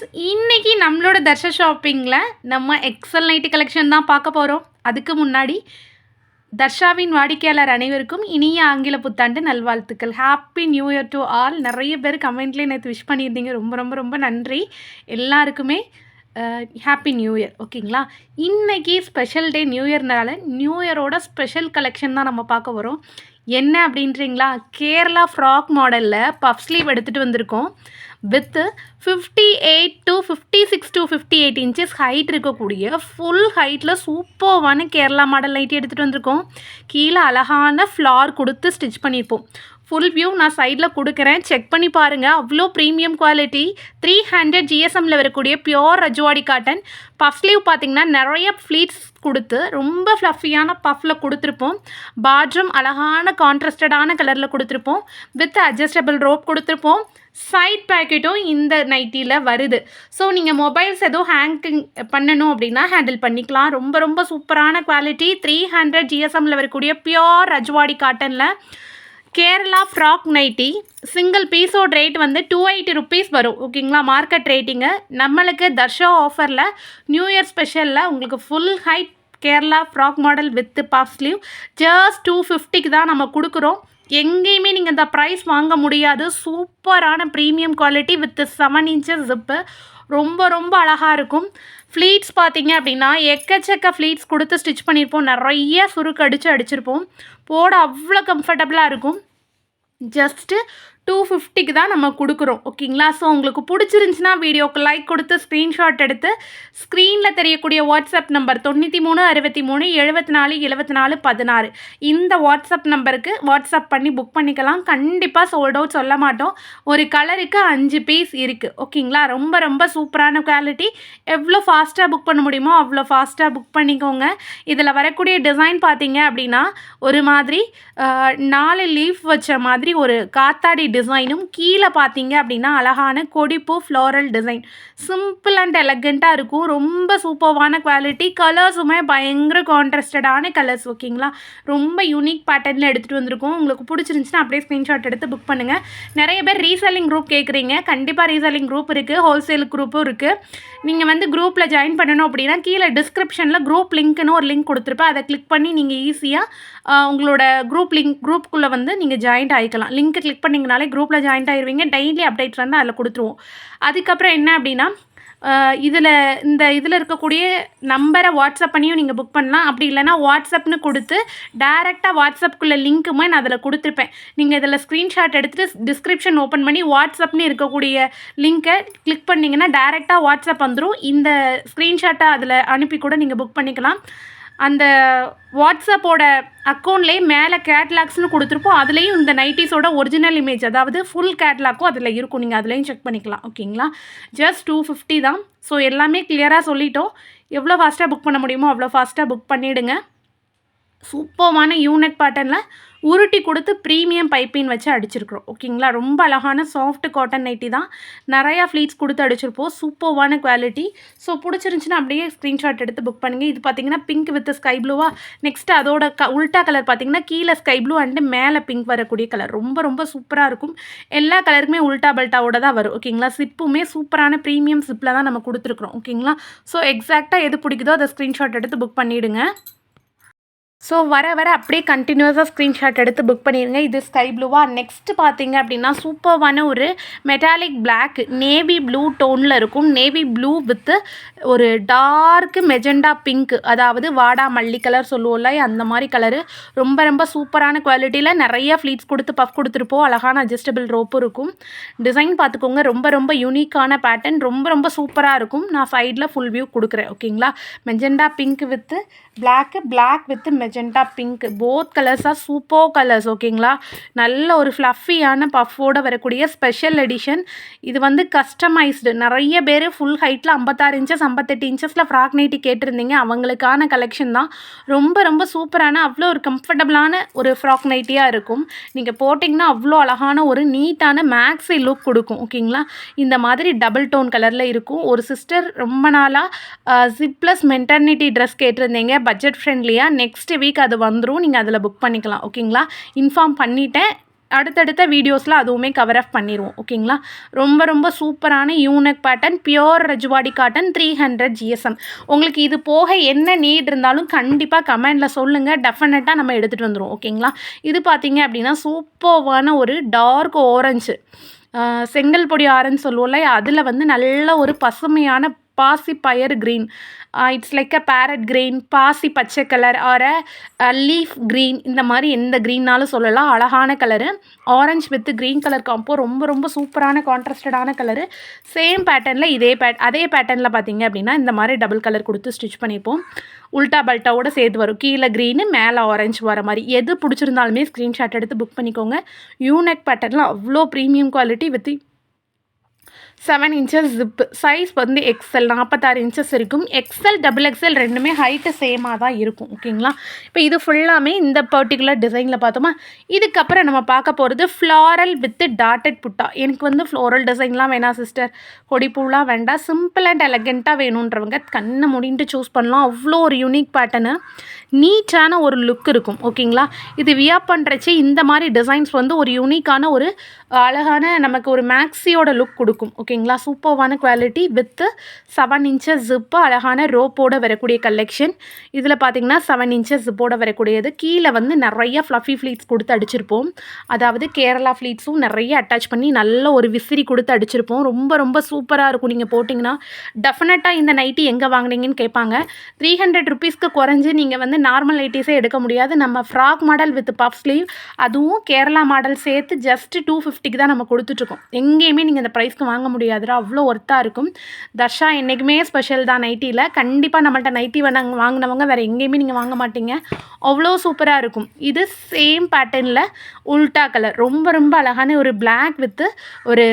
Friends இன்னைக்கு நம்மளோட தர்ஷ ஷாப்பிங்கில் நம்ம எக்ஸல் நைட்டு கலெக்ஷன் தான் பார்க்க போகிறோம் அதுக்கு முன்னாடி தர்ஷாவின் வாடிக்கையாளர் அனைவருக்கும் இனிய ஆங்கில புத்தாண்டு நல்வாழ்த்துக்கள். Happy new year to all நிறைய பேர் கமெண்ட்லேயே நேற்று விஷ் பண்ணியிருந்தீங்க. ரொம்ப ரொம்ப ரொம்ப நன்றி. எல்லாருக்குமே ஹாப்பி நியூ இயர் ஓகேங்களா இன்றைக்கி ஸ்பெஷல் டே நியூ இயர்னால நியூ இயரோட ஸ்பெஷல் கலெக்ஷன் தான் நம்ம பார்க்க வரோம் என்ன அப்படின்றீங்களா? கேரளா ஃப்ராக் மாடலில் பஃப் ஸ்லீவ் எடுத்துகிட்டு வந்திருக்கோம். With fifty eight to fifty six to fifty eight inches height இருக்கக்கூடிய ஃபுல் ஹைட்டில் சூப்பர்வான கேரளா மாடல் நைட்டி எடுத்துகிட்டு வந்திருக்கோம். கீழே அழகான ஃப்ளார் கொடுத்து ஸ்டிச் பண்ணியிருப்போம். ஃபுல் வியூ நான் சைடில் கொடுக்குறேன். செக் பண்ணி பாருங்கள் அவ்வளோ ப்ரீமியம் குவாலிட்டி த்ரீ ஹண்ட்ரட் ஜிஎஸ்எம்மில் வரக்கூடிய pure Rajwadi cotton puff sleeve பார்த்தீங்கன்னா நிறைய ஃப்ளீட்ஸ் கொடுத்து ரொம்ப ஃப்ளஃபியான பஃப்பில் கொடுத்துருப்போம். பாட்ரூம் அழகான கான்ட்ராஸ்டடான கலரில் கொடுத்துருப்போம். வித் அட்ஜஸ்டபிள் ரோப் கொடுத்துருப்போம். சைட் பேக்கெட்டும் இந்த நைட்டியில் வருது. ஸோ நீங்கள் மொபைல்ஸ் எதுவும் ஹேங்கிங் பண்ணணும் அப்படின்னா ஹேண்டில் பண்ணிக்கலாம். ரொம்ப ரொம்ப சூப்பரான குவாலிட்டி த்ரீ ஹண்ட்ரட் ஜிஎஸ்எம்மில் வரக்கூடிய பியோர் ரஜ்வாடி காட்டனில் கேரளா ஃப்ராக் நைட்டி சிங்கிள் பீஸோட ரேட் வந்து டூ எயிட்டி ருபீஸ் வரும். ஓகேங்களா மார்க்கெட் ரேட்டிங்கு நம்மளுக்கு தர்ஷா ஆஃபரில் நியூ இயர் ஸ்பெஷலில் உங்களுக்கு full height Kerala frock model with puff sleeve just two ஃபிஃப்டிக்கு தான் நம்ம கொடுக்குறோம். எங்கேயுமே நீங்கள் இந்த ப்ரைஸ் வாங்க முடியாது. சூப்பரான premium quality with seven inches zip ரொம்ப ரொம்ப அழகாக இருக்கும். ஃப்ளீட்ஸ் பார்த்தீங்க அப்படின்னா எக்கச்சக்க ஃப்ளீட்ஸ் கொடுத்து ஸ்டிச் பண்ணியிருப்போம். நிறைய சுருக்கு அடித்து அடிச்சிருப்போம். போட அவ்வளோ கம்ஃபர்டபுளாக இருக்கும். ஜஸ்ட்டு டூ ஃபிஃப்டிக்கு தான் நம்ம கொடுக்குறோம் ஓகேங்களா? ஸோ உங்களுக்கு பிடிச்சிருந்துச்சின்னா வீடியோக்கு லைக் கொடுத்து ஸ்க்ரீன்ஷாட் எடுத்து ஸ்க்ரீனில் தெரியக்கூடிய வாட்ஸ்அப் நம்பர் தொண்ணூற்றி மூணு அறுபத்தி மூணு எழுபத்தி நாலு எழுபத்தி நாலு பதினாறு. இந்த வாட்ஸ்அப் நம்பருக்கு வாட்ஸ்அப் பண்ணி புக் பண்ணிக்கலாம். கண்டிப்பாக சோல்ட் அவுட் சொல்ல மாட்டோம். ஒரு கலருக்கு அஞ்சு பீஸ் இருக்குது ஓகேங்களா? ரொம்ப ரொம்ப சூப்பரான குவாலிட்டி எவ்வளோ ஃபாஸ்ட்டாக புக் பண்ண முடியுமோ அவ்வளோ ஃபாஸ்ட்டாக புக் பண்ணிக்கோங்க. இதில் வரக்கூடிய டிசைன் பார்த்தீங்க அப்படின்னா ஒரு மாதிரி நாலு லீஃப் வச்ச மாதிரி ஒரு காத்தாடி டிசைனும் கீழே பார்த்தீங்க அப்படின்னா அழகான கொடிப்பு ஃப்ளோரல் டிசைன் சிம்பிள் அண்ட் எலகண்ட்டாக இருக்கும். ரொம்ப சூப்பர்வான குவாலிட்டி கலர்ஸுமே பயங்கர கான்ட்ராஸ்டடான கலர்ஸ் ஓகேங்களா ரொம்ப யூனிக் பேட்டர்னில் எடுத்துகிட்டு வந்திருக்கோம். உங்களுக்கு பிடிச்சிருந்துச்சுன்னா அப்படியே ஸ்க்ரீன்ஷாட் எடுத்து புக் பண்ணுங்கள் நிறைய பேர் ரீசெல்லிங் குரூப் கேட்குறீங்க கண்டிப்பாக ரீசெல்லிங் குரூப் இருக்குது ஹோல்சேல் குரூப்பும் இருக்குது நீங்கள் வந்து குரூப்பில் ஜாயின் பண்ணணும் அப்படின்னா கீழே டிஸ்கிரிப்ஷனில் குரூப் லிங்க்னு ஒரு லிங்க் கொடுத்துருப்பேன். அதை கிளிக் பண்ணி நீங்கள் ஈஸியாக உங்களோட குரூப் லிங்க் குரூப்புக்குள்ளே வந்து நீங்கள் ஜாயின்ட் ஆகிக்கலாம் லிங்க்கை கிளிக் பண்ணிங்கனால குரூப்பில் ஜாயின்ட் ஆயிருவீங்க. டெய்லி அப்டேட் வந்து அதில் கொடுத்துருவோம். அதுக்கப்புறம் என்ன அப்படின்னா இதில் இந்த இதில் இருக்கக்கூடிய நம்பரை வாட்ஸ்அப் பண்ணியும் நீங்கள் புக் பண்ணலாம். அப்படி இல்லைன்னா வாட்ஸ்அப்னு கொடுத்து டேரெக்டாக வாட்ஸ்அப்புக்குள்ளே லிங்க்குமே நான் அதில் கொடுத்துருப்பேன். நீங்கள் இதில் ஸ்க்ரீன்ஷாட் எடுத்துகிட்டு டிஸ்கிரிப்ஷன் ஓப்பன் பண்ணி வாட்ஸ்அப்னு இருக்கக்கூடிய லிங்க்கை கிளிக் பண்ணிங்கன்னா டேரெக்டாக வாட்ஸ்அப் வந்துடும் இந்த ஸ்க்ரீன்ஷாட்டை அதில் அனுப்பி கூட நீங்கள் புக் பண்ணிக்கலாம். அந்த வாட்ஸ்அப்போட அக்கௌண்ட்லேயே மேலே கேட்லாக்ஸ்னு கொடுத்துருப்போம். அதுலேயும் இந்த நைட்டிஸோட ஒரிஜினல் இமேஜ் அதாவது ஃபுல் கேட்லாக்கும் அதில் இருக்கும். நீங்கள் அதுலேயும் செக் பண்ணிக்கலாம். ஓகேங்களா? ஜஸ்ட் டூ ஃபிஃப்டி தான். ஸோ எல்லாமே கிளியராக சொல்லிட்டோம். எவ்வளோ ஃபாஸ்ட்டாக புக் பண்ண முடியுமோ அவ்வளோ ஃபாஸ்ட்டாக புக் பண்ணிவிடுங்க சூப்பர்வான யூனிட் பாட்டனில் உருட்டி கொடுத்து ப்ரீமியம் பைப்பின் வச்சு அடிச்சிருக்கிறோம். ஓகேங்களா? ரொம்ப அழகான சாஃப்ட் காட்டன் நைட்டி தான். நிறையா ஃப்ளீட்ஸ் கொடுத்து அடிச்சிருப்போம். சூப்பர்வான குவாலிட்டி ஸோ பிடிச்சிருந்துச்சின்னா அப்படியே ஸ்க்ரீன்ஷாட் எடுத்து புக் பண்ணுங்கள் இது பார்த்தீங்கன்னா பிங்க் வித் ஸ்கை ப்ளூவாக நெக்ஸ்ட் அதோட க உல்ட்டா கலர் பார்த்தீங்கன்னா கீழே ஸ்கை ப்ளூ அண்டு மேலே பிங்க் வரக்கூடிய கலர் ரொம்ப ரொம்ப சூப்பராக இருக்கும். எல்லா கலருக்குமே உல்ட்டா பல்ட்டாவோட தான் வரும். ஓகேங்களா? சிப்புமே சூப்பரான ப்ரீமியம் சிப்பில் தான் நம்ம கொடுத்துருக்குறோம். ஓகேங்களா? ஸோ எக்ஸாக்டாக எது பிடிக்குதோ அதை ஸ்க்ரீன்ஷாட் எடுத்து புக் பண்ணிவிடுங்க ஸோ வர வர அப்படியே கண்டினியூஸாக ஸ்க்ரீன்ஷாட் எடுத்து புக் பண்ணிடுங்க இது ஸ்கை ப்ளூவாக நெக்ஸ்ட் பார்த்தீங்க அப்படின்னா சூப்பர்வான ஒரு மெட்டாலிக் பிளாக் நேவி ப்ளூ டோனில் இருக்கும். நேவி ப்ளூ வித்து ஒரு டார்க் மெஜெண்டா பிங்க் அதாவது வாடா மல்லி கலர் சொல்லுவோம்ல அந்த மாதிரி கலரு ரொம்ப ரொம்ப சூப்பரான குவாலிட்டியில் நிறைய ஃப்ளீட்ஸ் கொடுத்து பஃப் கொடுத்துருப்போம். அழகான அட்ஜஸ்டபிள் ரோப்பும் இருக்கும். டிசைன் பார்த்துக்கோங்க. ரொம்ப ரொம்ப யூனிக்கான பேட்டர்ன் ரொம்ப ரொம்ப சூப்பராக இருக்கும். நான் சைடில் ஃபுல் வியூ கொடுக்குறேன். ஓகேங்களா magenta pink with black black with magenta pink both கலர்ஸாக super colours ஓகேங்களா நல்ல ஒரு ஃப்ளஃபியான பஃபோடு வரக்கூடிய ஸ்பெஷல் எடிஷன் இது வந்து கஸ்டமைஸ்டு நிறைய பேர் ஃபுல் ஹைட்டில் ஐம்பத்தாறு இன்ச்சஸ் ஐம்பத்தெட்டு இன்ச்சஸில் ஃப்ராக் நைட்டி கேட்டிருந்தீங்க. அவங்களுக்கான கலெக்ஷன் தான். ரொம்ப ரொம்ப சூப்பரான அவ்வளோ ஒரு கம்ஃபர்டபுளான ஒரு ஃப்ராக் நைட்டியாக இருக்கும். நீங்கள் போட்டிங்கன்னா அவ்வளோ அழகான ஒரு நீட்டான மேக்ஸி லுக் கொடுக்கும் ஓகேங்களா இந்த மாதிரி டபுள் டோன் கலரில் இருக்கும். ஒரு சிஸ்டர் ரொம்ப நாளாக ஜிப்ளஸ் மென்டர்னிட்டி ட்ரெஸ் கேட்டிருந்தீங்க. பட்ஜெட் ஃப்ரெண்ட்லியாக நெக்ஸ்ட் வீக் அது வந்துடும் நீங்கள் அதில் புக் பண்ணிக்கலாம் ஓகேங்களா இன்ஃபார்ம் பண்ணிட்டேன். அடுத்தடுத்த வீடியோஸில் அதுவுமே கவர் அப் பண்ணிடுவோம் ஓகேங்களா ரொம்ப ரொம்ப சூப்பரான unique pattern pure Rajwadi cotton three hundred GSM உங்களுக்கு இது போக என்ன நீட் இருந்தாலும் கண்டிப்பாக கமெண்டில் சொல்லுங்கள் டெஃபினட்டாக நம்ம எடுத்துகிட்டு வந்துடுவோம் ஓகேங்களா இது பார்த்தீங்க அப்படின்னா சூப்பர்வான ஒரு டார்க் ஓரஞ்சு செங்கல் பொடி ஆரஞ்சு சொல்லுவோம்ல அதில் வந்து நல்ல ஒரு பசுமையான பாசி பயர் green it's like a parrot green பாசி பச்சை colour or a leaf green இந்த மாதிரி எந்த க்ரீன்னாலும் சொல்லலாம். அழகான colour orange with green colour combo ரொம்ப ரொம்ப சூப்பரான கான்ட்ராஸ்டடான கலரு சேம் பேட்டர்னில் இதே பேட் அதே பேட்டர்னில் பார்த்தீங்க அப்படின்னா இந்த மாதிரி டபுள் கலர் கொடுத்து ஸ்டிச் பண்ணிப்போம். உல்ட்டா பல்ட்டாவோட சேர்த்து வரும். கீழே க்ரீனு மேலே ஆரஞ்சு வர மாதிரி. எது பிடிச்சிருந்தாலுமே ஸ்க்ரீன்ஷாட் எடுத்து புக் பண்ணிக்கோங்க. யூனெக் பேட்டர்னில் அவ்வளோ premium quality with seven inches zip size வந்து எக்ஸல் நாற்பத்தாறு இன்ச்சஸ் இருக்கும். எக்ஸல் டபுள் எக்ஸல் ரெண்டுமே ஹைட்டு சேமாக தான் இருக்கும். ஓகேங்களா இப்போ இது ஃபுல்லாமே இந்த பர்டிகுலர் டிசைனில் பார்த்தோமா? இதுக்கப்புறம் நம்ம பார்க்க போகிறது ஃப்ளாரல் வித் டாட்டட் புட்டா. எனக்கு வந்து ஃப்ளோரல் டிசைன்லாம் வேணாம் சிஸ்டர் கொடிப்பூலாம் வேண்டாம். சிம்பிள் அண்ட் எலகெண்ட்டாக வேணுன்றவங்க கண்ணை முடின்ட்டு சூஸ் பண்ணலாம். அவ்வளோ ஒரு யூனிக் பேட்டர்னு நீட்டான ஒரு லுக் இருக்கும். ஓகேங்களா இது வியா பண்ணுறச்சு இந்த மாதிரி டிசைன்ஸ் வந்து ஒரு யூனிக்கான ஒரு அழகான நமக்கு ஒரு மேக்ஸியோட லுக் கொடுக்கும். ஓகே ஓகேங்களா? சூப்பர்வான quality with seven inches zip அழகான ரோப்போட வரக்கூடிய கலெக்ஷன் இதில் பார்த்தீங்கன்னா செவன் இன்ச்சஸ் ஜிப்போட வரக்கூடியது. கீழே வந்து நிறைய ஃப்ளஃபி ஃப்ளீட்ஸ் கொடுத்து அடிச்சிருப்போம். அதாவது கேரளா ஃப்ளீட்ஸும் நிறைய அட்டாச் பண்ணி நல்ல ஒரு விசிறி கொடுத்து அடிச்சிருப்போம். ரொம்ப ரொம்ப சூப்பராக இருக்கும் நீங்கள் போட்டிங்கன்னா. டெஃபினட்டாக இந்த நைட்டி எங்கே வாங்கினீங்கன்னு கேட்பாங்க. த்ரீ ஹண்ட்ரட் ருபீஸ்க்கு குறைஞ்சி நீங்கள் வந்து நார்மல் நைட்டிஸே எடுக்க முடியாது. நம்ம frock model with puff sleeve அதுவும் கேரளா மாடல் சேர்த்து ஜஸ்ட் டூ ஃபிஃப்டிக்கு தான் நம்ம கொடுத்துட்ருக்கோம் எங்கேயுமே நீங்கள் இந்த ப்ரைஸ்க்கு வாங்க முடியும் முடியாதுடா அவ்வளோ ஒர்த்தாக இருக்கும். தர்ஷா என்றைக்குமே ஸ்பெஷல் தான் நைட்டியில் கண்டிப்பாக நம்மள்ட்ட நைட்டி வேணாங்க வாங்கினவங்க வேறு எங்கேயுமே நீங்கள் வாங்க மாட்டீங்க. அவ்வளோ சூப்பராக இருக்கும். இது சேம் பேட்டர்னில் உல்டா கலர் ரொம்ப ரொம்ப அழகான ஒரு பிளாக் வித்து ஒரு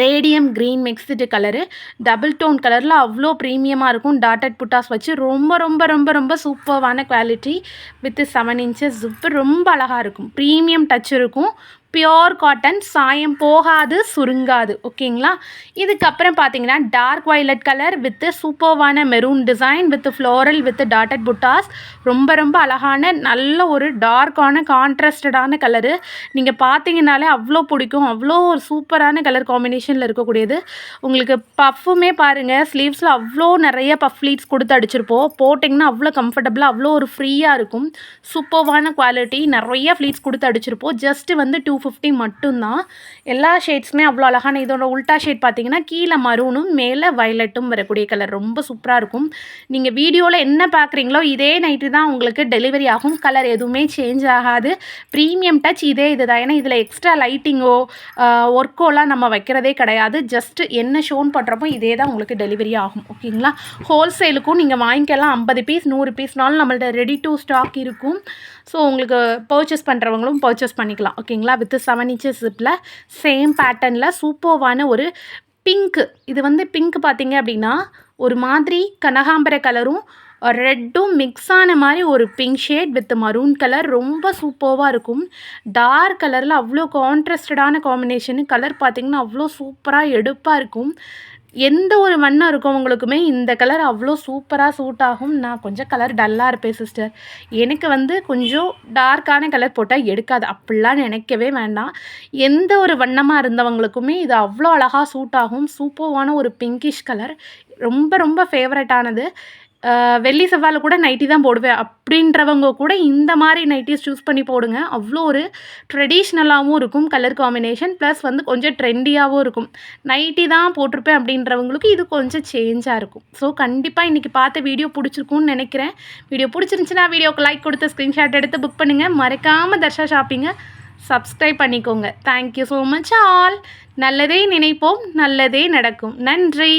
radium green mixed colour double tone கலரில் அவ்வளோ ப்ரீமியமாக இருக்கும். டாட்டட் புட்டாஸ் வச்சு ரொம்ப ரொம்ப ரொம்ப ரொம்ப சூப்பர்வான quality with seven inches zip ரொம்ப அழகாக இருக்கும். ப்ரீமியம் டச் இருக்கும். பியோர் காட்டன் சாயம் போகாது சுருங்காது. ஓகேங்களா? இதுக்கப்புறம் பார்த்தீங்கன்னா dark violet colour with சூப்பர்வான maroon design with floral with dotted புட்டாஸ் ரொம்ப ரொம்ப அழகான நல்ல ஒரு டார்க்கான கான்ட்ராஸ்டடான கலரு நீங்கள் பார்த்தீங்கனாலே அவ்வளோ பிடிக்கும். அவ்வளோ ஒரு சூப்பரான கலர் காம்பினேஷனில் இருக்கக்கூடியது. உங்களுக்கு பஃப்புமே பாருங்கள் ஸ்லீவ்ஸில் அவ்வளோ நிறைய பஃப் ஃப்ளீட்ஸ் கொடுத்து அடிச்சிருப்போம். போட்டிங்கன்னா அவ்வளோ கம்ஃபர்டபுளாக அவ்வளோ ஒரு ஃப்ரீயாக இருக்கும். சூப்பர்வான குவாலிட்டி நிறைய ஃப்ளீட்ஸ் கொடுத்து அடிச்சிருப்போம். ஜஸ்ட்டு வந்து டூ ஃபிஃப்டி மட்டும்தான். எல்லா ஷேட்ஸுமே அவ்வளோ அழகான இதோட உல்ட்டா ஷேட் பார்த்தீங்கன்னா கீழே மரூனும் மேலே வயலட்டும் வரக்கூடிய கலர் ரொம்ப சூப்பராக இருக்கும். நீங்கள் வீடியோவில் என்ன பார்க்குறீங்களோ இதே நைட்டு தான் உங்களுக்கு டெலிவரி ஆகும். கலர் எதுவுமே சேஞ்ச் ஆகாது. ப்ரீமியம் டச் இதே இது தான் ஏன்னா இதில் எக்ஸ்ட்ரா லைட்டிங்கோ ஒர்க்கோலாம் நம்ம வைக்கிறதே கிடையாது. ஜஸ்ட் என்ன ஷோன் பண்ணுறப்போ இதே தான் உங்களுக்கு டெலிவரி ஆகும். ஓகேங்களா? ஹோல்சேலுக்கும் நீங்கள் வாங்கிக்கலாம். ஐம்பது பீஸ் நூறு பீஸ்னாலும் நம்மள்ட்ட ரெடி டு ஸ்டாக் இருக்கும். ஸோ உங்களுக்கு பர்ச்சேஸ் பண்ணுறவங்களும் பர்ச்சேஸ் பண்ணிக்கலாம். ஓகேங்களா? வித் செவன் இன்ச்சஸ் ஜிப்பில் சேம் பேட்டர்னில் சூப்பர்வான ஒரு பிங்க்கு இது வந்து பிங்க் பார்த்தீங்க அப்படின்னா ஒரு மாதிரி கனகாம்பர கலரும் ரெட்டும் மிக்ஸ் ஆன மாதிரி ஒரு pink shade with maroon colour ரொம்ப சூப்பர்வாக இருக்கும். டார்க் கலரில் அவ்வளோ கான்ட்ராஸ்டடான காம்பினேஷனு கலர் பார்த்திங்கன்னா அவ்வளோ சூப்பராக எடுப்பாக இருக்கும். எந்த ஒரு வண்ணம் இருக்கவங்களுக்குமே இந்த கலர் அவ்வளோ சூப்பராக சூட் ஆகும். நான் கொஞ்சம் கலர் டல்லாக இருப்பேன் சிஸ்டர் எனக்கு வந்து கொஞ்சம் டார்க்கான கலர் போட்டால் எடுக்காது. அப்படிலாம் நினைக்கவே வேண்டாம். எந்த ஒரு வண்ணமாக இருந்தவங்களுக்குமே இது அவ்வளோ அழகாக சூட் ஆகும். சூப்பர்வான ஒரு பிங்கிஷ் கலர் ரொம்ப ரொம்ப ஃபேவரட்டானது வெள்ளி செவ்வாயில் கூட நைட்டி தான் போடுவேன். அப்படின்றவங்க கூட இந்த மாதிரி நைட்டிஸ் சூஸ் பண்ணி போடுங்க. அவ்வளோ ஒரு ட்ரெடிஷ்னலாகவும் இருக்கும் கலர் காம்பினேஷன் ப்ளஸ் வந்து கொஞ்சம் ட்ரெண்டியாகவும் இருக்கும். நைட்டி தான் போட்டிருப்பேன் அப்படின்றவங்களுக்கு இது கொஞ்சம் சேஞ்சாக இருக்கும். ஸோ கண்டிப்பாக இன்றைக்கி பார்த்த வீடியோ பிடிச்சிருக்கும்னு நினைக்கிறேன். வீடியோ பிடிச்சிருந்துச்சுன்னா வீடியோக்கு லைக் கொடுத்து ஸ்க்ரீன்ஷாட் எடுத்து புக் பண்ணுங்கள் மறக்காமல் தர்ஷா ஷாப்பிங்கை சப்ஸ்கிரைப் பண்ணிக்கோங்க. Thank you so much all நல்லதே நினைப்போம் நல்லதே நடக்கும். நன்றி.